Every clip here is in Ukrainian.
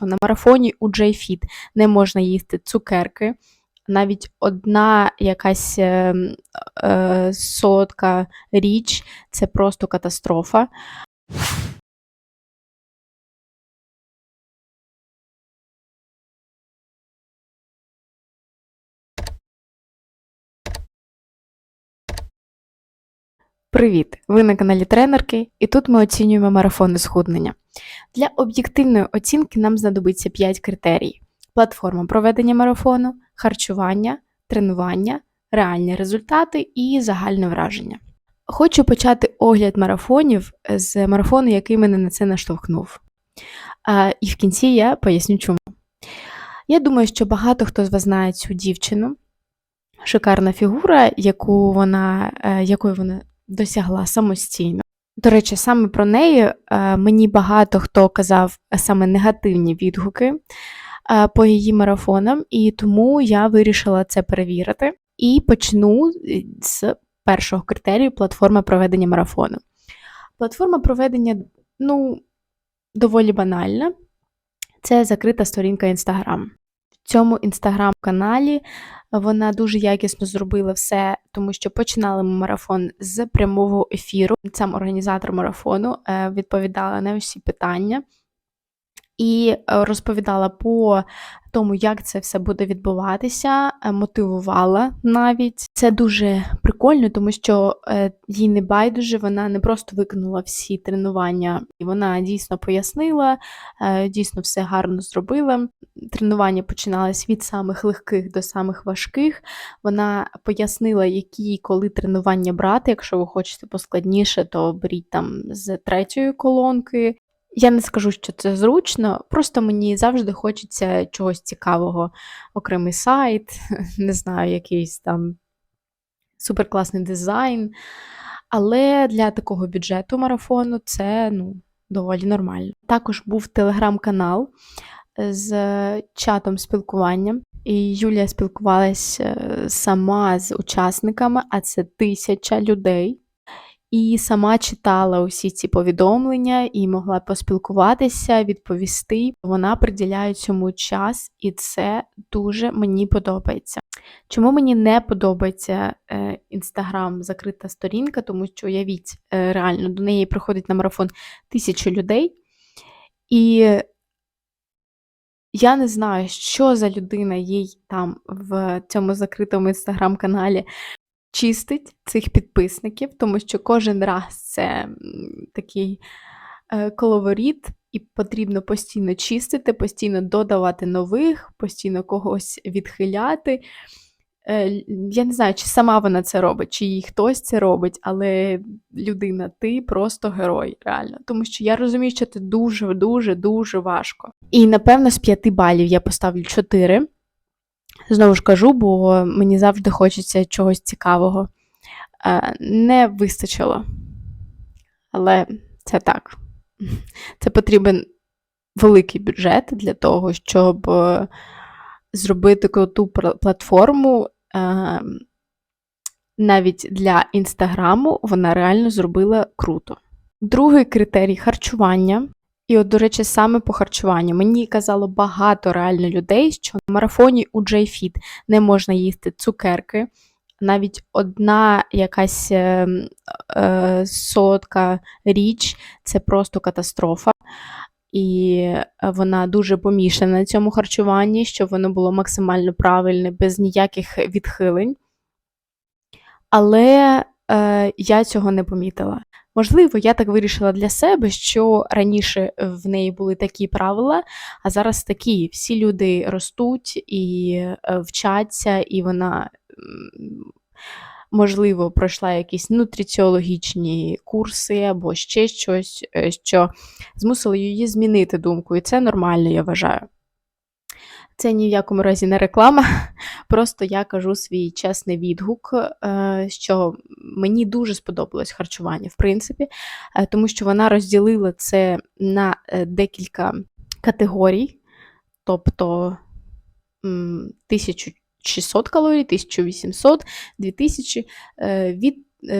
На марафоні у JFit не можна їсти цукерки. Навіть одна якась е, е, солодка річ це просто катастрофа. Привіт! Ви на каналі Тренерки, і тут ми оцінюємо марафони схуднення. Для об'єктивної оцінки нам знадобиться 5 критерій: платформа проведення марафону, харчування, тренування, реальні результати і загальне враження. Хочу почати огляд марафонів з марафону, який мене на це наштовхнув. І в кінці я поясню чому. Я думаю, що багато хто з вас знає цю дівчину. Шикарна фігура, яку вона, е, якої вона досягла самостійно. До речі, саме про неї е, мені багато хто казав саме негативні відгуки е, по її марафонам, і тому я вирішила це перевірити і почну з першого критерію платформи проведення марафону. Платформа проведення, ну, доволі банальна. Це закрита сторінка Instagram. Цьому інстаграм-каналі вона дуже якісно зробила все, тому що починали ми марафон з прямого ефіру. Сам організатор марафону е, відповідала на всі питання і е, розповідала по тому, як це все буде відбуватися, е, мотивувала навіть. Це дуже прикольно, тому що е, їй не байдуже, вона не просто виконала всі тренування, і вона дійсно пояснила, дійсно все гарно зробила. Тренування починалось від самих легких до самих важких. Вона пояснила, які коли тренування брати. Якщо ви хочете поскладніше, то беріть там з третьої колонки. Я не скажу, що це зручно, просто мені завжди хочеться чогось цікавого, окремий сайт, не знаю, якийсь там суперкласний дизайн. Але для такого бюджету марафону це ну, доволі нормально. Також був телеграм-канал з чатом спілкування, і Юлія спілкувалася е, сама з учасниками, а це тисяча людей і сама читала усі ці повідомлення і могла поспілкуватися, відповісти. Вона приділяє цьому час, і це дуже мені подобається. Чому мені не подобається інстаграм закрита сторінка, тому що уявіть, е, реально до неї приходить на марафон тисячу людей, і я не знаю, що за людина їй там в цьому закритому інстаграм-каналі чистить цих підписників, тому що кожен раз це такий е, коловоріт, і потрібно постійно чистити, постійно додавати нових, постійно когось відхиляти. Е, я не знаю, чи сама вона це робить, чи їй хтось це робить, але людина, ти просто герой, реально. Тому що я розумію, що це дуже-дуже дуже важко. І напевно з 5 балів я поставлю 4. Знову ж кажу, бо мені завжди хочеться чогось цікавого. Е, не вистачило. Але це так. Це потрібен великий бюджет для того, щоб е, зробити круту платформу. Е, навіть для інстаграму вона реально зробила круто. Другий критерій харчування. І, от, до речі, саме по харчуванню. Мені казало багато реально людей, що на марафоні у JFit не можна їсти цукерки. Навіть одна якась е, е, солодка річ це просто катастрофа. І вона дуже помішана на цьому харчуванні, щоб воно було максимально правильне, без ніяких відхилень. Але е, я цього не помітила. Можливо, я так вирішила для себе, що раніше в неї були такі правила, а зараз такі. Всі люди ростуть і е, вчаться, і вона. Можливо, пройшла якісь нутриціологічні курси або ще щось, е, що змусило її змінити думку, і це нормально, я вважаю. Це ні в якому разі не реклама, просто я кажу свій чесний відгук, е, що мені дуже сподобалось харчування, в принципі, е, тому що вона розділила це на е, декілька категорій, тобто 1600 калорій, 1800, 2000 від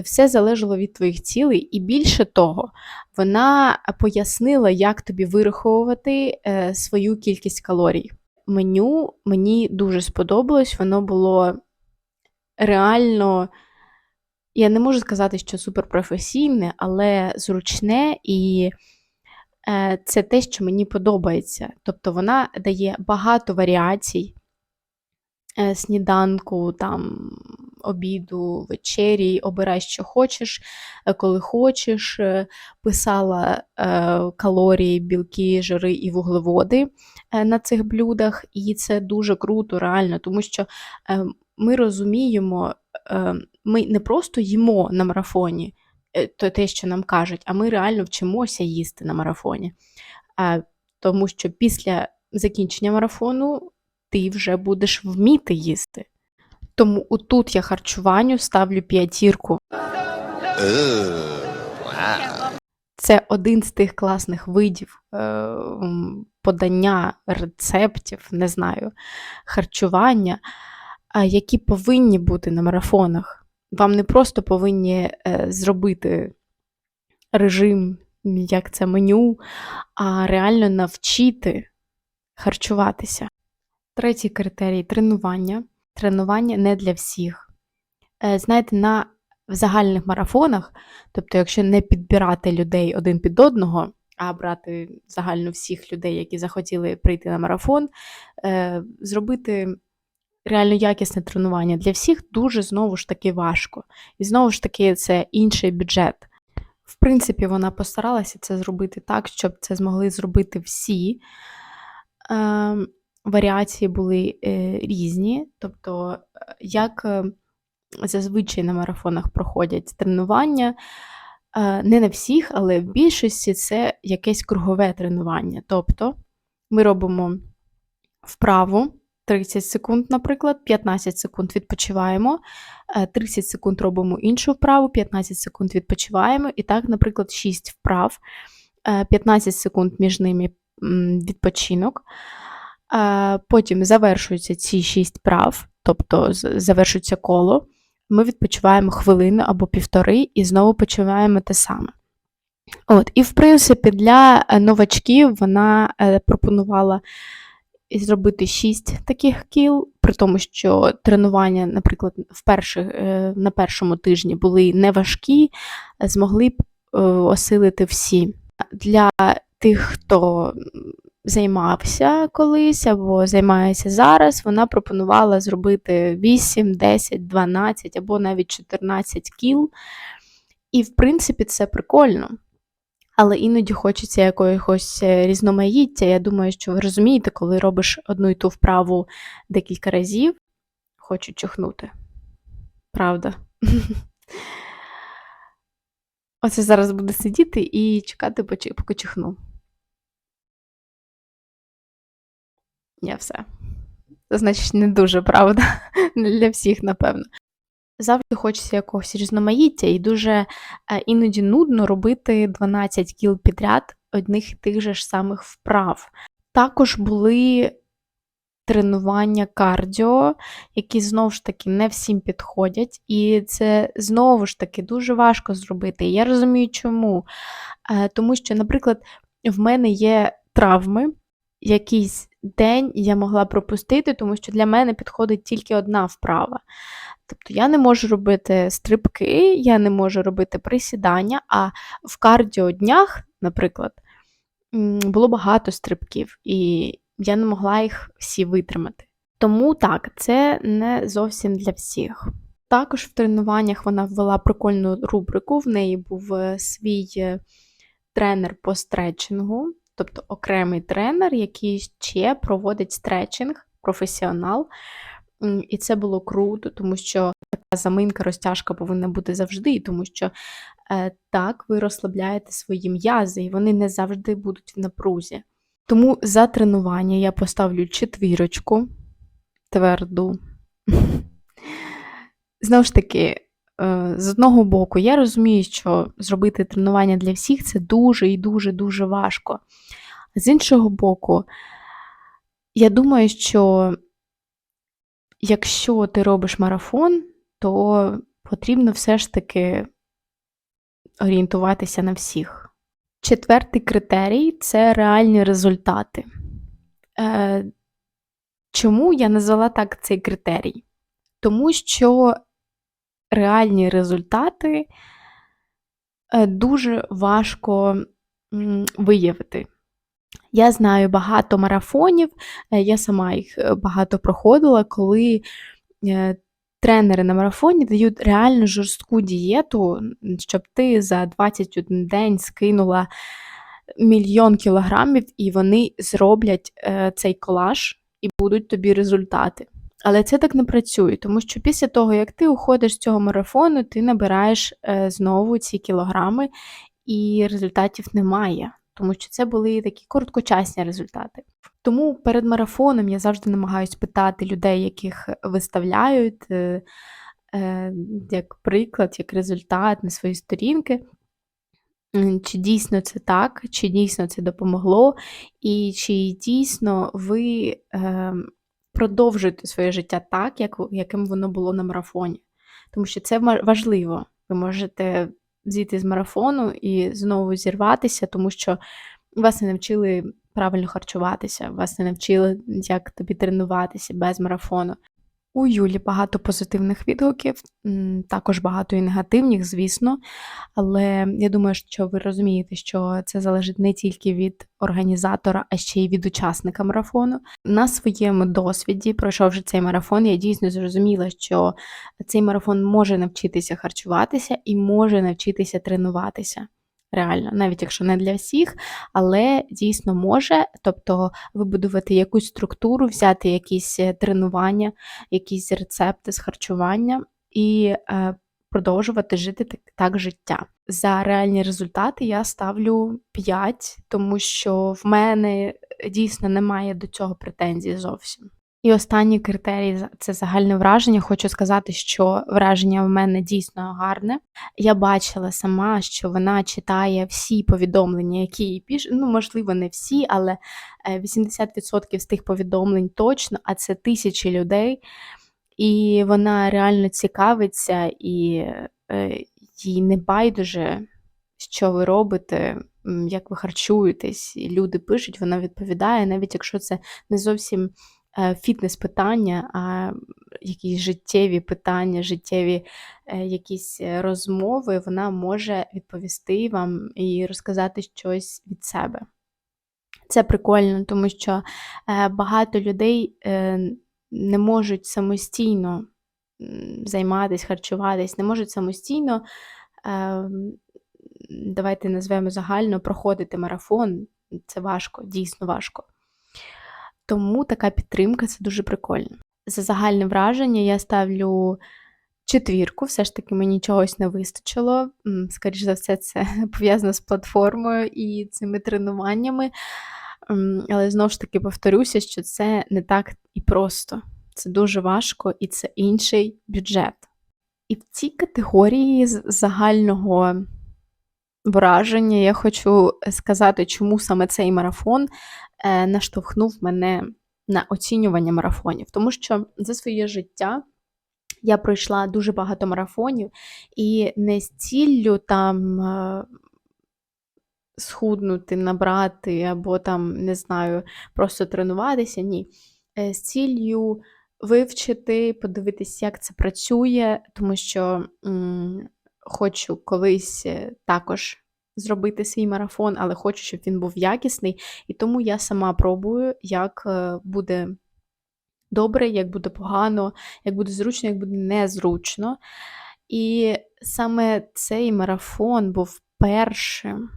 все залежало від твоїх цілей, і більше того, вона пояснила, як тобі вираховувати свою кількість калорій. Меню мені дуже сподобалось, воно було реально, я не можу сказати, що суперпрофесійне, але зручне і е, це те, що мені подобається. Тобто вона дає багато варіацій е, сніданку, там, обіду, вечері, обирай, що хочеш, е, коли хочеш. е, Писала е, калорії, білки, жири і вуглеводи на цих блюдах, і це дуже круто, реально, тому що ми розуміємо, ми не просто їмо на марафоні те, що нам кажуть, а ми реально вчимося їсти на марафоні. Тому що після закінчення марафону ти вже будеш вміти їсти. Тому отут я харчуванню ставлю п'ятірку. Це один з тих класних видів е, подання рецептів, не знаю, харчування, які повинні бути на марафонах. Вам не просто повинні е, зробити режим, як це меню, а реально навчити харчуватися. Третій критерій тренування. Тренування не для всіх. Е, Знаєте, на в загальних марафонах, тобто, якщо не підбирати людей один під одного, а брати загально всіх людей, які захотіли прийти на марафон, е, зробити реально якісне тренування для всіх дуже знову ж таки важко. І знову ж таки, це інший бюджет. В принципі, вона постаралася це зробити так, щоб це змогли зробити всі. Варіації були е, різні, тобто, е, як е, зазвичай на марафонах проходять тренування. Не на всіх, але в більшості це якесь кругове тренування. Тобто ми робимо вправу 30 секунд, наприклад, 15 секунд відпочиваємо, е, 30 секунд робимо іншу вправу, 15 секунд відпочиваємо, і так, наприклад, 6 вправ, е, 15 секунд між ними відпочинок. Потім завершуються ці 6 вправ, тобто завершується коло. Ми відпочиваємо хвилину або півтори і знову почуваємо те саме. От, і в принципі, для е, новачків вона е, пропонувала зробити 6 таких кіл, при тому, що тренування, наприклад, в перших, е, на першому тижні були неважкі, змогли б осилити всі. Для тих, хто займався колись або займається зараз, вона пропонувала зробити 8, 10, 12 або навіть 14 кіл. І, в принципі, це прикольно. Але іноді хочеться якогось е, різноманіття. Я думаю, що ви розумієте, коли робиш одну і ту вправу декілька разів, хочу чухнути. Правда. Оце зараз буду сидіти і чекати, поки чихну. Я все. Значить не дуже правда. Для всіх, напевно. Завжди хочеться якогось різноманіття, і дуже е, іноді нудно робити 12 кіл підряд одних і тих же ж самих вправ. Також були тренування кардіо, які знову ж таки не всім підходять, і це знову ж таки дуже важко зробити. І я розумію, чому. Е, Тому що, наприклад, в мене є травми, якийсь день я могла пропустити, тому що для мене підходить тільки одна вправа. Тобто я не можу робити стрибки, я не можу робити присідання, а в кардіоднях, наприклад, було багато стрибків, і я не могла їх всі витримати. Тому так, це не зовсім для всіх. Також в тренуваннях вона ввела прикольну рубрику, в неї був е, свій е, тренер по стретчингу, тобто окремий тренер, який ще проводить стретчинг, професіонал. І це було круто, тому що така заминка, розтяжка повинна бути завжди, тому що е, так ви розслабляєте свої м'язи, і вони не завжди будуть в напрузі. Тому за тренування я поставлю четвірочку тверду. Знову ж таки, з одного боку, я розумію, що зробити тренування для всіх це дуже і дуже дуже важко. З іншого боку, я думаю, що якщо ти робиш марафон, то потрібно все ж таки орієнтуватися на всіх. Четвертий критерій це реальні результати. Е, Чому я назвала так цей критерій? Тому що реальні результати е, дуже важко виявити. Я знаю багато марафонів, е, я сама їх е, багато проходила, коли тренери на марафоні дають реально жорстку дієту, щоб ти за 21 день скинула мільйон кілограмів, і вони зроблять цей колаж і будуть тобі результати. Але це так не працює, тому що після того, як ти уходиш з цього марафону, ти набираєш е, знову ці кілограми, і результатів немає, тому що це були такі короткочасні результати. Тому перед марафоном я завжди намагаюся питати людей, яких виставляють е, е, як приклад, як результат на свої сторінки. Чи дійсно це так, чи дійсно це допомогло, і чи дійсно ви е, продовжуєте своє життя так, як, яким воно було на марафоні. Тому що це важливо. Ви можете зійти з марафону і знову зірватися, тому що вас не навчили правильно харчуватися, вас не навчили, як тобі тренуватися без марафону. У Юлі багато позитивних відгуків, також багато і негативних, звісно. Але я думаю, що ви розумієте, що це залежить не тільки від організатора, а ще й від учасника марафону. На своєму досвіді, пройшовши цей марафон, я дійсно зрозуміла, що цей марафон може навчитися харчуватися і може навчитися тренуватися. Реально, навіть якщо не для всіх, але дійсно може, тобто вибудувати якусь структуру, взяти якісь е, тренування, якісь рецепти з харчування і е, продовжувати жити так, так життя. За реальні результати я ставлю 5, тому що в мене дійсно немає до цього претензій зовсім. І останній критерій це загальне враження. Хочу сказати, що враження в мене дійсно гарне. Я бачила сама, що вона читає всі повідомлення, які їй пишуть. Ну, можливо, не всі, але е, 80% з тих повідомлень точно, а це тисячі людей. І вона реально цікавиться, і е, їй не байдуже, що ви робите, як ви харчуєтесь. І люди пишуть, вона відповідає, навіть якщо це не зовсім е, фітнес-питання, а якісь життєві питання, життєві е, якісь е, розмови, вона може відповісти вам і розказати щось від себе. Це прикольно, тому що е, багато людей е, не можуть самостійно займатися, харчуватись, не можуть самостійно, е, давайте назвемо загально, проходити марафон. Це важко, дійсно важко. Тому така підтримка це дуже прикольно. За загальне враження я ставлю четвірку, все ж таки мені чогось не вистачило. М, Скоріш за все, це пов'язано з платформою і цими тренуваннями. Але знову ж таки повторюся, що це не так і просто. Це дуже важко і це інший бюджет. І в цій категорії загального враження я хочу сказати, чому саме цей марафон наштовхнув мене на оцінювання марафонів. Тому що за своє життя я пройшла дуже багато марафонів, і не з ціллю там е, схуднути, набрати, або там, не знаю, просто тренуватися. Ні. Е, З ціллю вивчити, подивитися, як це працює, тому що м, хочу колись е, також зробити свій марафон, але хочу, щоб він був якісний. І тому я сама пробую, як е, буде добре, як буде погано, як буде зручно, як буде незручно. І саме цей марафон був першим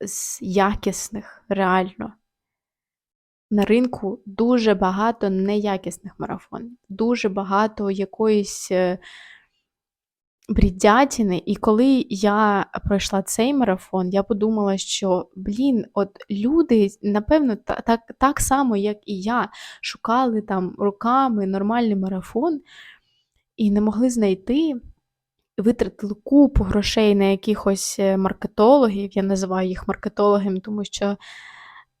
з якісних, реально. На ринку дуже багато неякісних марафонів, дуже багато якоїсь брідятини. І коли я пройшла цей марафон, я подумала, що блін, от люди, напевно, так, так само, як і я, шукали там роками нормальний марафон і не могли знайти. Витратили купу грошей на якихось е, маркетологів. Я називаю їх маркетологами, тому що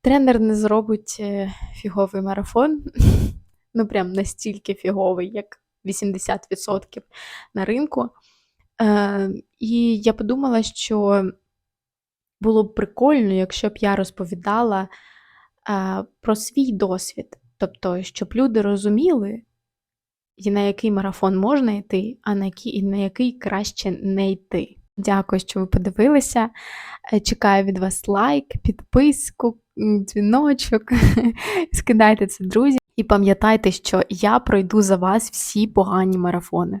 тренер не зробить е, фіговий марафон. Ну, прям настільки фіговий, як 80% на ринку. Е, і я подумала, що було б прикольно, якщо б я розповідала е, про свій досвід. Тобто, щоб люди розуміли, і на який марафон можна йти, а на який, і на який краще не йти. Дякую, що ви подивилися. Е, Чекаю від вас лайк, підписку, дзвіночок. Скидайте це, друзі. І пам'ятайте, що я пройду за вас всі погані марафони.